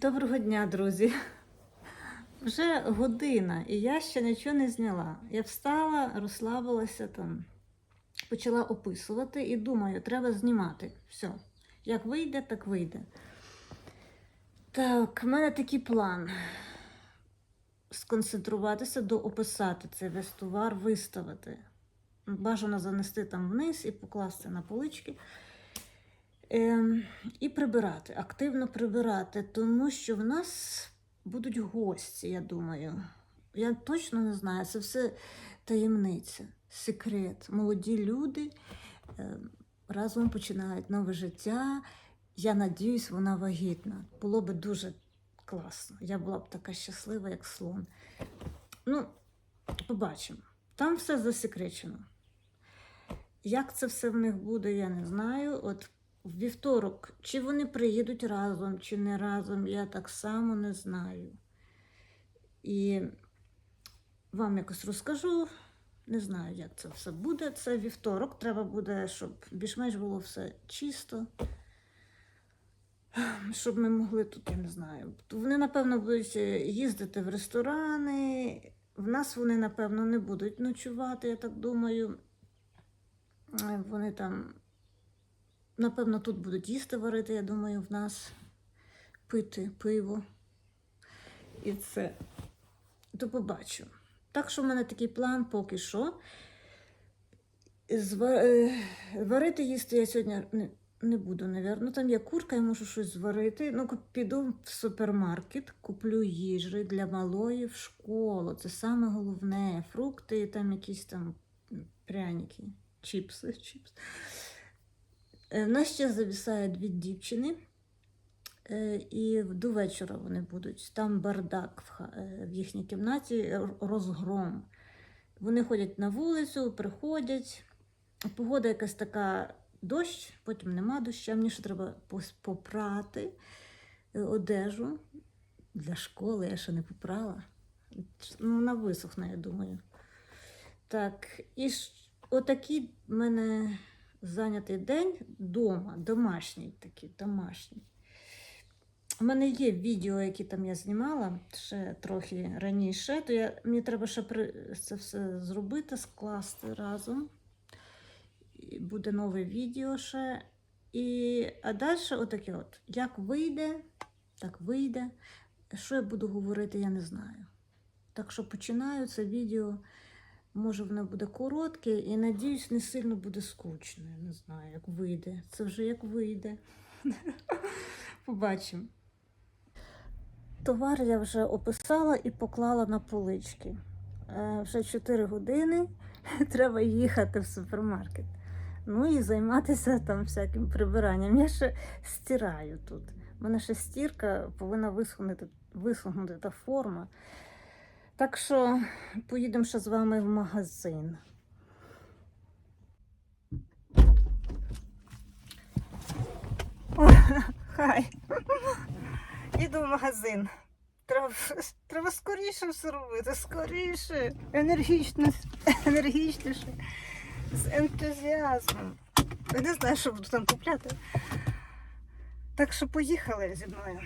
Доброго дня, друзі. Вже година, і я ще нічого не зняла. Я встала, розслабилася там, почала описувати і думаю, треба знімати. Все. Як вийде, так вийде. Так, в мене такий план. Сконцентруватися, доописати цей весь товар, виставити. Бажано занести там вниз і покласти на полички. Ем, і прибирати, активно прибирати, тому що в нас будуть гості, я думаю. Я точно не знаю, це все таємниця, секрет. Молоді люди ем, разом починають нове життя. Я надіюсь, вона вагітна. Було би дуже класно. Я була б така щаслива, як слон. Ну, побачимо. Там все засекречено. Як це все в них буде, я не знаю. От вівторок, чи вони приїдуть разом, чи не разом, я так само не знаю. І вам якось розкажу. Не знаю, як це все буде. Це вівторок. Треба буде, щоб більш-менш було все чисто. Щоб ми могли тут, я не знаю. Вони, напевно, будуть е, їздити в ресторани. В нас вони, напевно, не будуть ночувати, я так думаю. Е, Вони там, напевно, тут будуть їсти варити, я думаю, в нас пити пиво. І це. То побачу. Так що в мене такий план поки що. Е, Варити їсти я сьогодні не, буду, напевно. Там є курка, я можу щось зварити. Ну, піду в супермаркет, куплю їжі для малої в школу. Це саме головне. Фрукти, там якісь там пряники, чіпси. чіпс. Е, В нас ще завісає дві дівчини. Е, І до вечора вони будуть. Там бардак в, е, їхній кімнаті, розгром. Вони ходять на вулицю, приходять. Погода якась така дощ, потім нема дощу. Мені ще треба попрати одежу для школи. Я ще не попрала. Ну, вона висохне, я думаю. Так, і ж, отакий в мене зайнятий день вдома, домашній такий, домашній. У мене є відео, які там я знімала ще трохи раніше, то я, мені треба ще при, це все зробити, скласти разом. І буде нове відео ще. І, а далі отаке от. Як вийде, так вийде. Що я буду говорити, я не знаю. Так що починаю це відео. Може, воно буде коротке і надіюсь, не сильно буде скучно. Я не знаю, як вийде. Це вже як вийде. Побачимо. Товар я вже описала і поклала на полички. Е, Вже 4 години треба їхати в супермаркет. Ну і займатися там всяким прибиранням. Я ще стираю тут. У мене ще стірка повинна висохнути, висохнути та форма. Так що поїдемо ще з вами в магазин. Хай. Іду в магазин. Треба, треба скоріше все робити, скоріше, енергічно, енергічніше, з ентузіазмом. Я не знаю, що буду там купляти. Так що поїхали зі мною.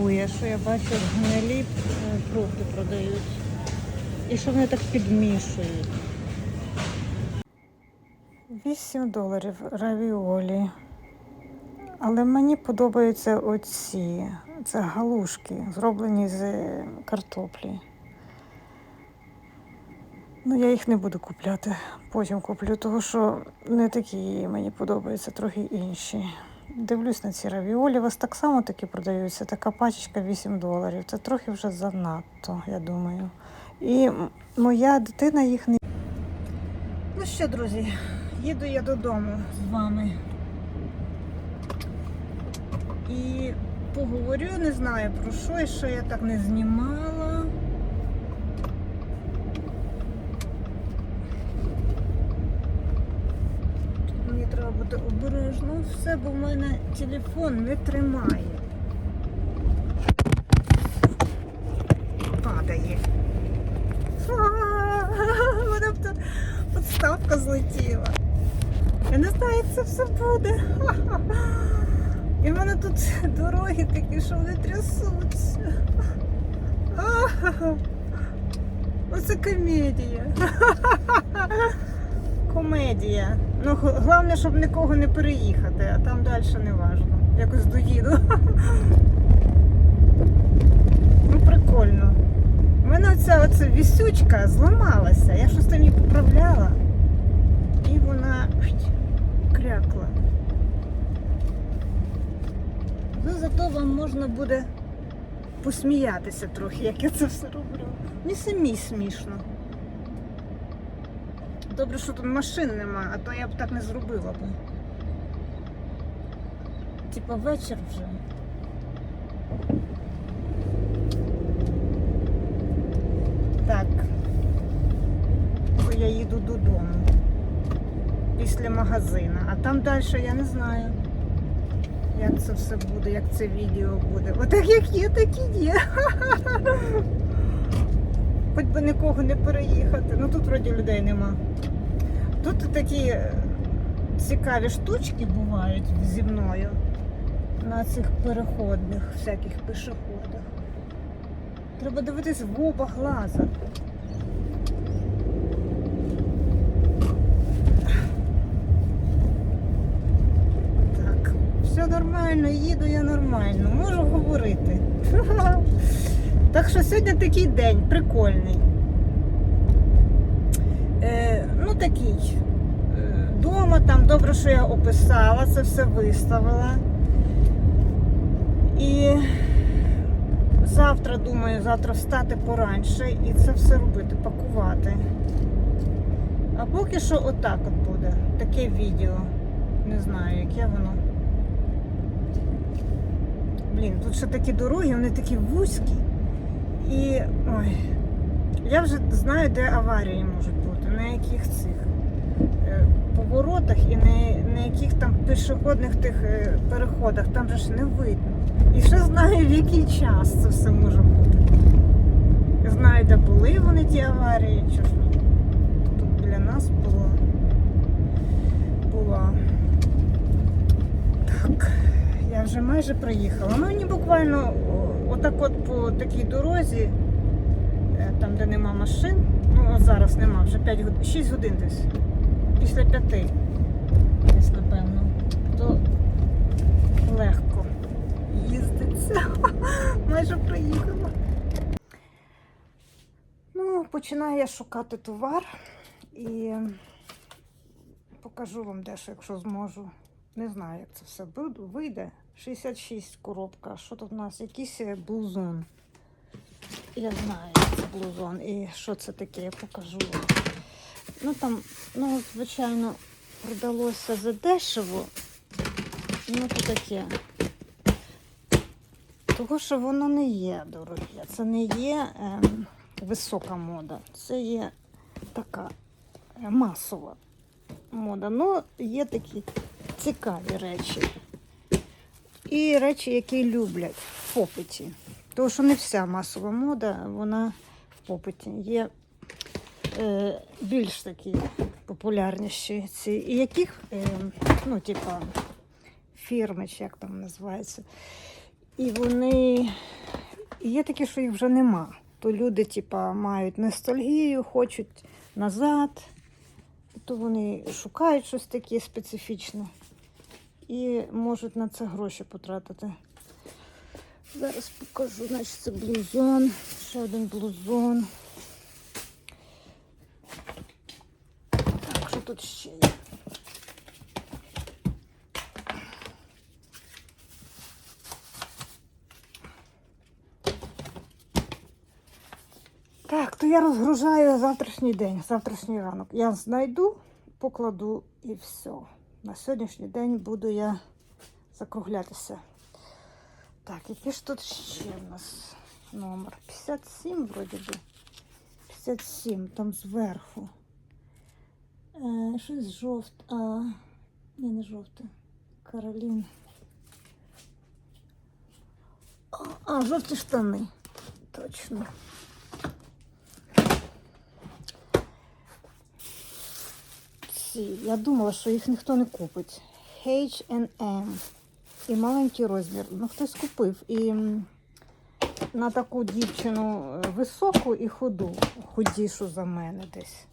Шокує, що я бачу, гнилі е, фрукти продають. І що вони так підмішують. 8 доларів равіолі. Але мені подобаються оці. Це галушки, зроблені з е, картоплі. Ну, я їх не буду купляти. Потім куплю, тому що не такі мені подобаються, трохи інші. Дивлюсь на ці равіолі. У вас так само такі продаються. Така пачечка 8 доларів. Це трохи вже занадто, я думаю. І моя дитина їх не. Ну що, друзі, їду я додому з вами. І поговорю, не знаю про що, і що я так не знімала. Тут мені треба бути обережно все, бо в мене телефон не тримає. Падає. А, в Мене б тут подставка злетіла. Я не знаю, як це все буде. І в мене тут дороги такі, що вони трясуться. Оце комедія. Комедія. Ну, головне, щоб нікого не переїхати, а там далі не важно. Якось доїду. Ну, прикольно. У мене оця, оця вісючка зламалася. Я щось там її поправляла. І вона крякла. Ну, зато вам можна буде посміятися трохи, як я це все роблю. Мені самі смішно. Добре, що тут машин нема, а то я б так не зробила б. Типа вечір вже. Так. Я їду додому. Після магазина. А там далі я не знаю. Як це все буде, як це відео буде. Отак як є, так і є. Хоч би нікого не переїхати. Ну тут вроді людей нема. Тут такі е, цікаві штучки бувають зі мною на цих переходних всяких пішоходах. Треба дивитись в оба глаза. Так, все нормально, їду я нормально, можу говорити. Так що сьогодні такий день прикольний. Е, ну такий. Е, Дома там добре, що я описала, це все виставила. І завтра, думаю, завтра встати пораньше і це все робити, пакувати. А поки що отак от буде. Таке відео. Не знаю, яке воно. Блін, тут ще такі дороги, вони такі вузькі. І. Ой. Я вже знаю, де аварії можуть бути, на яких цих е, поворотах і на, на яких там пішохідних тих е, переходах, там же ж не видно. І ще знаю, в який час це все може бути. Знаю, де були вони ті аварії, чого ж. Тут біля нас було. Була. Так, я вже майже приїхала. Ну, мені буквально отак от по такій дорозі, е, там, де нема машин, ну зараз нема, вже 5 годин, 6 годин десь. Після 5 десь, напевно. То легко їздиться. Майже приїхала. Ну, починаю я шукати товар і покажу вам дещо, якщо зможу. Не знаю, як це все вийде. 66 коробка. Що тут у нас? Якийсь е, блузон. Я знаю, це блузон. І що це таке, я покажу. Ну там, ну, звичайно, продалося за дешево. Ну, то таке. Того, що воно не є дороге. Це не є ем, висока мода. Це є така е, масова мода. Ну, є такі цікаві речі. І речі, які люблять в попиті. Тому що не вся масова мода, вона в попиті. Є е, більш такі популярніші ці, і яких, е, ну, типа, фірми, чи як там називається. І вони є такі, що їх вже нема. То люди, типа, мають ностальгію, хочуть назад, то вони шукають щось таке специфічне і можуть на це гроші потратити. Зараз покажу, значить, це блузон, ще один блузон. Так, що тут ще є? Так, то я розгружаю завтрашній день, завтрашній ранок. Я знайду, покладу і все. На сьогоднішній день буду я закруглятися. Так, який ж тут ще в нас номер? 57 вроді би. 57, там зверху. Е, щось жовте. А, ні, не жовте. Каролін. А, жовті штани. Точно. Ці, я думала, що їх ніхто не купить. H&M. І маленький розмір. Ну, хтось купив. І на таку дівчину е, високу і худу, худішу за мене десь.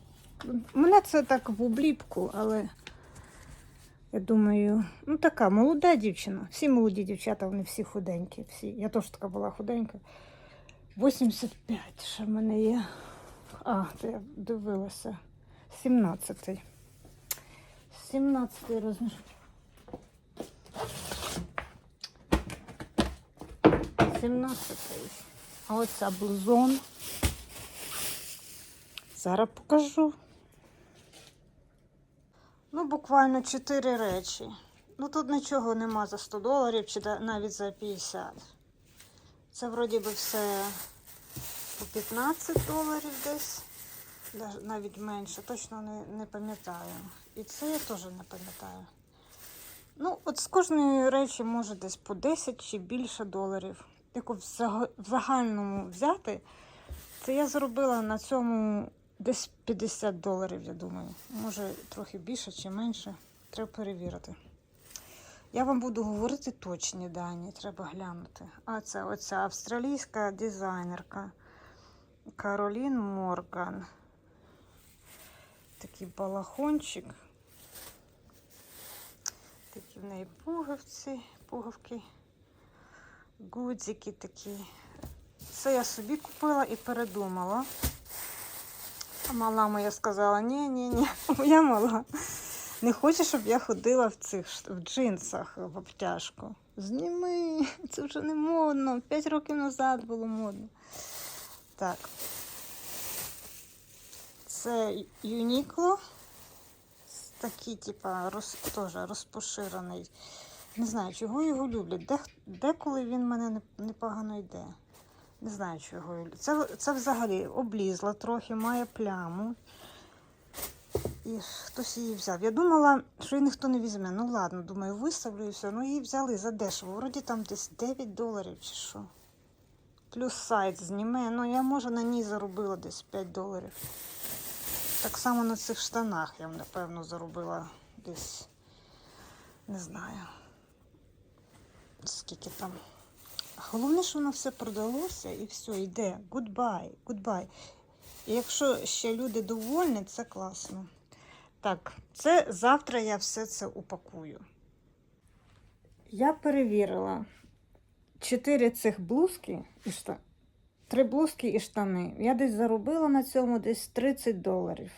Мене це так в обліпку, але я думаю, ну така молода дівчина. Всі молоді дівчата, вони всі худенькі. Всі. Я теж така була худенька. 85 ще в мене є. А, то я дивилася. 17. 17 розмір. 17. А оця блузон. Зараз покажу. Ну, буквально 4 речі. Ну тут нічого нема за 100 доларів чи навіть за 50. Це вроді би все по 15 доларів десь. Навіть менше, точно не, не пам'ятаю. І це я теж не пам'ятаю. Ну, от з кожної речі може десь по 10 чи більше доларів. Яку в загальному взяти, це я зробила на цьому десь 50 доларів, я думаю. Може, трохи більше чи менше. Треба перевірити. Я вам буду говорити точні дані, треба глянути. А це оця австралійська дизайнерка Каролін Морган. Такий балахончик. Такі в неї пуговці, пуговки, гудзики такі. Це я собі купила і передумала. А мала моя сказала, ні, ні, ні, моя мала. Не хоче, щоб я ходила в цих в джинсах в обтяжку. Зніми, це вже не модно. П'ять років назад було модно. Так. Це Юнікло. Такий, типа, роз, теж розпоширений. Не знаю, чого його люблять. Де, деколи він мене непогано йде. Не знаю, чого його люблять. Це, це взагалі облізла трохи, має пляму. І хтось її взяв. Я думала, що її ніхто не візьме. Ну ладно, думаю, виставлю і все. Ну її взяли за дешево. Вроді там десь 9 доларів чи що. Плюс сайт зніме. Ну я може на ній заробила десь 5 доларів. Так само на цих штанах я, напевно, заробила десь, не знаю, скільки там. Головне, що воно все продалося і все, йде. Goodbye, goodbye. І якщо ще люди довольні, це класно. Так, це завтра я все це упакую. Я перевірила чотири цих блузки і штани. Три блузки і штани. Я десь заробила на цьому десь 30 доларів.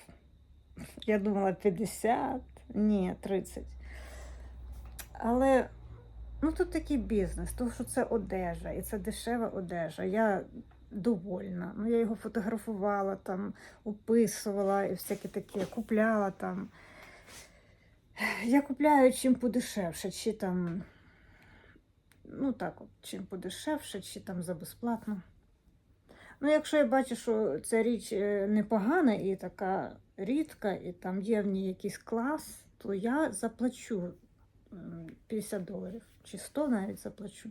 Я думала 50, ні, 30. Але ну тут такий бізнес, тому що це одежа, і це дешева одежа. Я довольна. Ну, я його фотографувала, там, описувала і всяке таке, купляла там. Я купляю чим подешевше, чи там, ну так, от, чим подешевше, чи там за безплатно. Ну, якщо я бачу, що ця річ е, непогана і така рідка, і там є в ній якийсь клас, то я заплачу 50 доларів чи 100 навіть заплачу.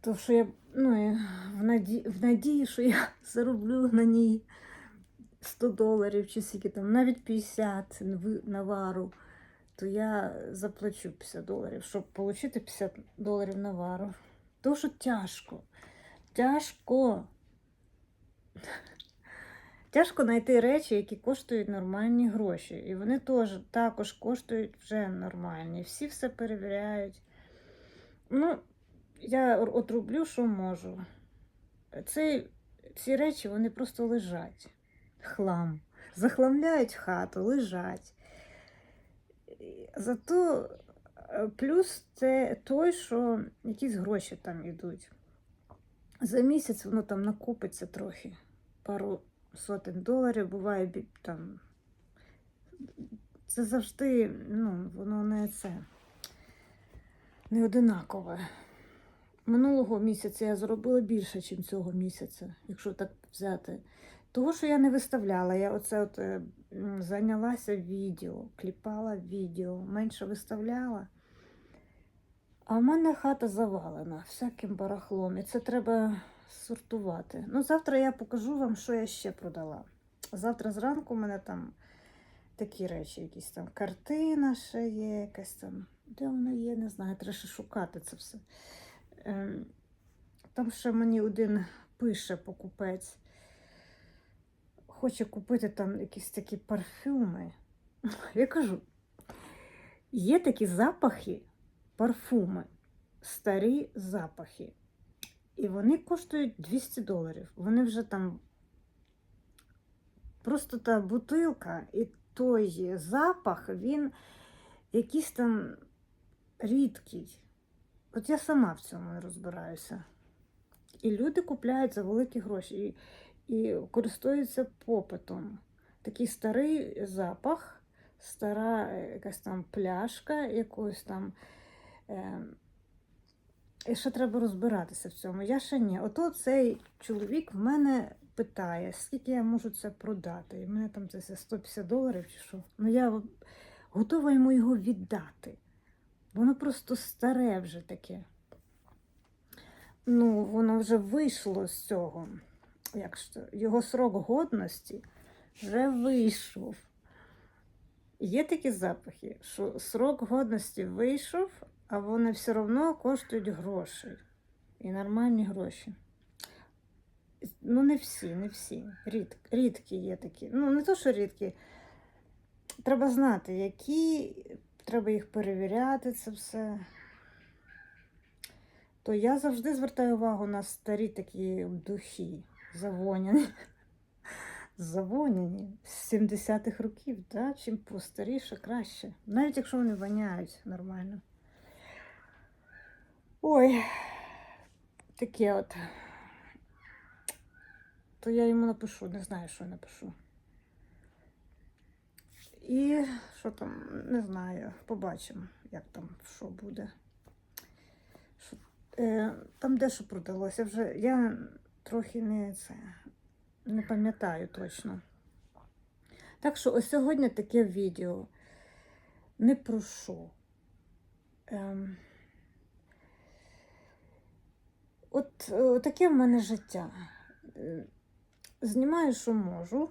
То що я ну, в, наді... в надії, що я зароблю на ній 100 доларів чи скільки там, навіть 50 на вару. то я заплачу 50 доларів, щоб отримати 50 доларів на вару. То, що тяжко. Тяжко. Тяжко знайти речі, які коштують нормальні гроші. І вони теж також коштують вже нормальні. Всі все перевіряють. Ну, я от роблю, що можу. Це, ці речі вони просто лежать. Хлам. Захламляють хату, лежать. Зато е, плюс це той, що якісь гроші там йдуть. За місяць воно там накопиться трохи. Пару сотень доларів, буває там. Це завжди, ну, воно не це не одинакове. Минулого місяця я зробила більше, ніж цього місяця, якщо так взяти. Того, що я не виставляла, я оце от е, зайнялася відео, кліпала відео, менше виставляла. А в мене хата завалена всяким барахлом, і це треба сортувати. Ну, завтра я покажу вам, що я ще продала. Завтра зранку у мене там такі речі, якісь там картина ще є, якась там. Де вона є, не знаю, треба ще шукати це все. Ем, Там ще мені один пише покупець. Хоче купити там якісь такі парфюми. Я кажу, є такі запахи, парфуми, старі запахи. І вони коштують 200 доларів. Вони вже там просто та бутилка і той запах, він якийсь там рідкий. От я сама в цьому не розбираюся. І люди купляють за великі гроші і, і користуються попитом. Такий старий запах, стара е, якась там пляшка, якоїсь там. Е, і ще треба розбиратися в цьому. Я ще ні. Ото цей чоловік в мене питає, скільки я можу це продати. І в мене там це 150 доларів чи що. Ну я готова йому його віддати. Воно просто старе вже таке. Ну, воно вже вийшло з цього. Як ж його срок годності вже вийшов. Є такі запахи, що срок годності вийшов, а вони все одно коштують грошей. І нормальні гроші. Ну, не всі, не всі. Рід, рідкі є такі. Ну, не то, що рідкі. Треба знати, які, треба їх перевіряти, це все. То я завжди звертаю увагу на старі такі духи, завоняні. Завоняні з 70-х років, да? чим постаріше, краще. Навіть якщо вони воняють нормально. Ой, таке от. То я йому напишу, не знаю, що напишу. І що там, не знаю, побачимо, як там що буде. Що, е, там дещо продалося вже. Я трохи не це не пам'ятаю точно. Так що ось сьогодні таке відео. Не про що. Ем, от е, таке в мене життя. Е, Знімаю, що можу,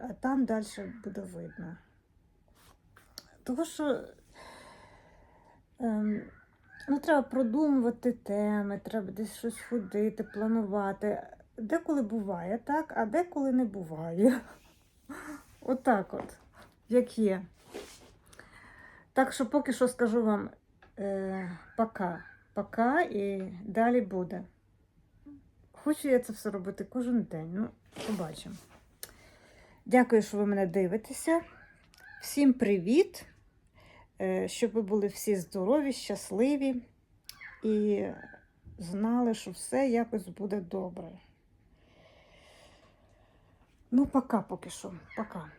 а там далі буде видно. Того, що ем, ну, треба продумувати теми, треба десь щось ходити, планувати. Деколи буває так, а деколи не буває. Отак от, як є. Так що поки що скажу вам е, пока. Пока і далі буде. Хочу я це все робити кожен день. Ну, побачимо. Дякую, що ви мене дивитеся. Всім привіт! Щоб ви були всі здорові, щасливі і знали, що все якось буде добре. Ну, пока поки що. Пока.